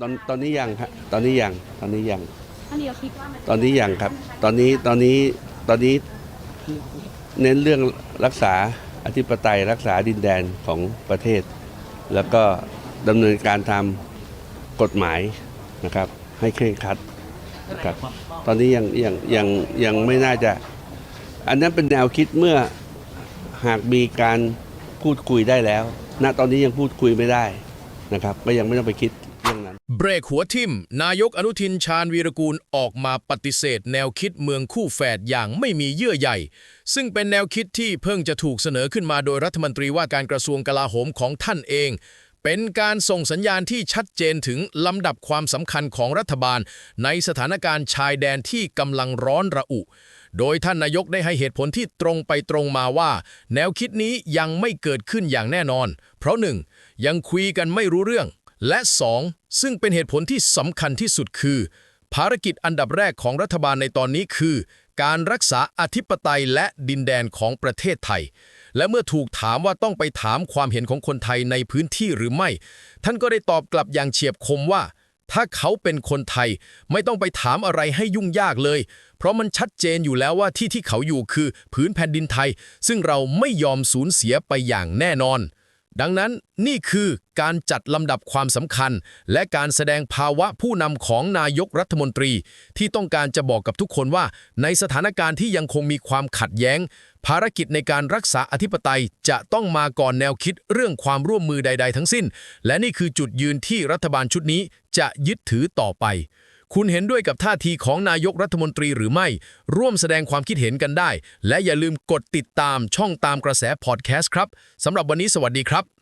ตอนตอนนี้ยังครับตอนนี้ยังตอนนี้ยังท่านนายกคิดว่ามันตอนนี้ยังครับ ตอนนี้ตอนนี้ตอนนี้เน้นเรื่องรักษาอธิปไตยรักษาดินแดนของประเทศ แล้วก็ดำเนินการทำกฎหมายนะครับ ให้เคร่งครัดนะครับ ตอนนี้ยังยังยังยังไม่น่าจะ อันนั้นเป็นแนวคิดเมื่อหากมีการพูดคุยได้แล้วณตอนนี้ยังพูดคุยไม่ได้นะครับก็ยังไม่ต้องไปคิดเรื่องนั้น เบรกหัวทิม นายกอนุทินชาญวีรกูลออกมาปฏิเสธ แนวคิดเมืองคู่แฝดอย่างไม่มีเยื่อใยซึ่งเป็นแนวคิดที่เพิ่งจะถูกเสนอขึ้นมาโดยรัฐมนตรีว่าการกระทรวงกลาโหมของท่านเอง เป็นการส่งสัญญาณที่ชัดเจนถึงลำดับความสำคัญของรัฐบาล ในสถานการณ์ชายแดนที่กำลังร้อนระอุโดยท่านนายกได้ให้เหตุผลที่ตรงไปตรงมาว่า แนวคิดนี้ยังไม่เกิดขึ้นอย่างแน่นอน เพราะหนึ่งยังคุยกันไม่รู้เรื่อง และ 2. ซึ่งเป็นเหตุผลที่สำคัญที่สุดคือ ภารกิจอันดับแรกของรัฐบาลในตอนนี้คือ การรักษาอธิปไตยและดินแดนของประเทศไทย และเมื่อถูกถามว่าต้องไปถามความเห็นของคนไทยในพื้นที่หรือไม่ ท่านก็ได้ตอบกลับอย่างเฉียบคมว่า ถ้าเขาเป็นคนไทย ไม่ต้องไปถามอะไรให้ยุ่งยากเลย เพราะมันชัดเจนอยู่แล้วว่าที่ที่เขาอยู่คือ พื้นแผ่นดินไทย ซึ่งเราไม่ยอมสูญเสียไปอย่างแน่นอน ดังนั้นนี่คือการจัดลำดับความสำคัญ และการแสดงภาวะผู้นำของนายกรัฐมนตรี ที่ต้องการจะบอกกับทุกคนว่า ในสถานการณ์ที่ยังคงมีความขัดแย้ง ภารกิจในการรักษาอธิปไตยจะต้องมาก่อนแนวคิดเรื่องความร่วมมือใด ๆ ทั้งสิ้น และนี่คือจุดยืนที่รัฐบาลชุดนี้จะยึดถือต่อไป คุณเห็นด้วยกับท่าทีของนายกรัฐมนตรีหรือไม่ ร่วมแสดงความคิดเห็นกันได้ และอย่าลืมกดติดตามช่องตามกระแสพอดแคสต์ครับสำหรับวันนี้สวัสดีครับ